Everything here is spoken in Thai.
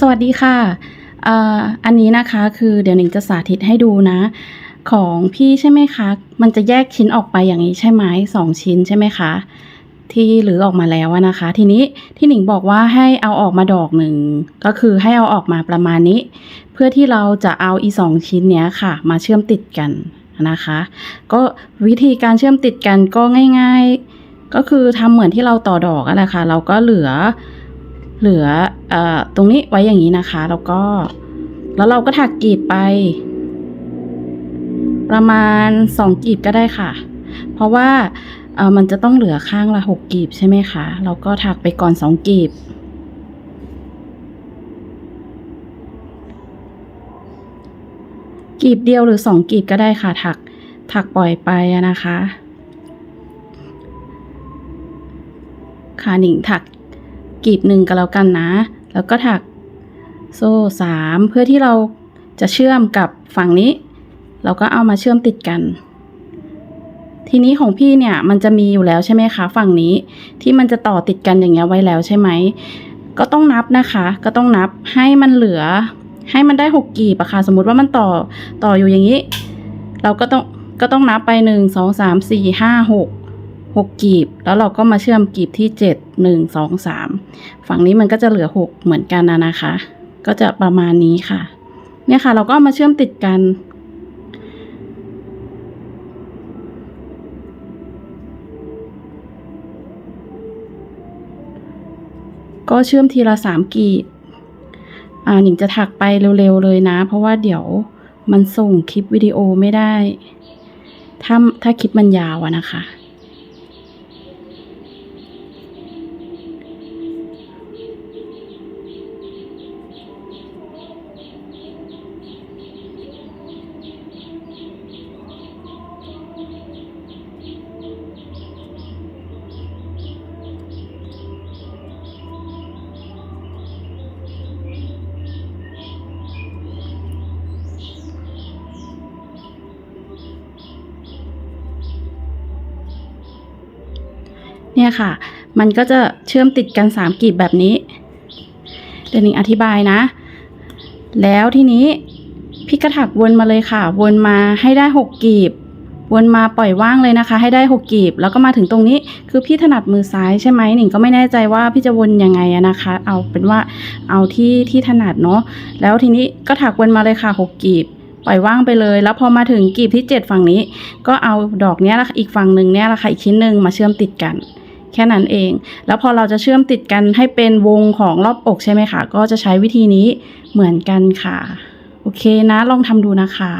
สวัสดีค่ะอ่ออันนี้นะคะคือเดี๋ยวหนิงจะสาธิตให้ดูนะ ของพี่ใช่ไหมคะ มันจะแยกชิ้นออกไปอย่างนี้ใช่ไหมสองชิ้นใช่ไหมคะ ที่หรือออกมาแล้วนะคะ ทีนี้ที่หนิงบอกว่าให้เอาออกมาดอกหนึ่งก็คือให้เอาออกมาประมาณนี้ เพื่อที่เราจะเอาอีสองชิ้นเนี้ยค่ะ มาเชื่อมติดกันนะคะ ก็วิธีการเชื่อมติดกันก็ง่าย ๆ ก็คือทำเหมือนที่เราต่อดอกอะแหละค่ะ เราก็เหลือ เหลืออตรงนี้ไว้อย่างนี้นะคะ แล้วก็ แล้วเราก็ถักกีบไป ประมาณสองกีบก็ได้ค่ะ เพราะว่ามันจะต้องเหลือข้างละหกกีบใช่ไหมคะเราก็ถักไปก่อนสองกีบกีบเดียวหรือสองกีบก็ได้ค่ะ ถักถักปล่อยไปนะคะ ค่ะหนิงถัก กรีบหนึ่งก็แล้วกันนะ แล้วก็ถักโซ่สามเพื่อที่เราจะเชื่อมกับฝั่งนี้ เราก็เอามาเชื่อมติดกัน ทีนี้ของพี่เนี่ยมันจะมีอยู่แล้วใช่ไหมคะฝั่งนี้ที่มันจะต่อติดกันอย่างเงี้ยไว้แล้วใช่ไหมก็ต้องนับนะคะ ก็ต้องนับให้มันเหลือ ให้มันได้หกกีบอะค่ะสมมติว่ามันต่อต่ออยู่อย่างนี้ เราก็ต้องก็ต้องนับไปหนึ่งสองสามสี่ห้าหก หกกีบ แล้วเราก็มาเชื่อมกีบที่เจ็ดหนึ่งสองสามฝั่งนี้มันก็จะเหลือหกเหมือนกันนะนะคะ ก็จะประมาณนี้ค่ะ เนี่ยค่ะ เราก็มาเชื่อมติดกัน ก็เชื่อมทีละสามกีบ อ่าหนิงจะถักไปเร็วๆเลยนะ เพราะว่าเดี๋ยวมันส่งคลิปวิดีโอไม่ได้ ถ้าถ้าคลิปมันยาวอะนะคะ เนี่ยค่ะ มันก็จะเชื่อมติดกันสามกลีบแบบนี้ เดี๋ยวนิงอธิบายนะ แล้วทีนี้พี่กระถักวนมาเลยค่ะ วนมาให้ได้หกกลีบ วนมาปล่อยว่างเลยนะคะ ให้ได้หกกลีบ แล้วก็มาถึงตรงนี้คือพี่ถนัดมือซ้ายใช่ไหมหนิงก็ไม่แน่ใจว่าพี่จะวนยังไงนะคะ เอาเป็นว่าเอาที่ที่ถนัดเนาะแล้วทีนี้ก็ถักวนมาเลยค่ะหกกลีบปล่อยว่างไปเลย แล้วพอมาถึงกลีบที่เจ็ดฝั่งนี้ ก็เอาดอกเนี้ยละอีกฝั่งหนึ่งเนี้ยละค่ะอีกชิ้นหนึ่งมาเชื่อมติดกัน แค่นั้นเอง แล้วพอเราจะเชื่อมติดกันให้เป็นวงของรอบอกใช่ไหมคะ ก็จะใช้วิธีนี้เหมือนกันค่ะ โอเคนะ ลองทำดูนะคะ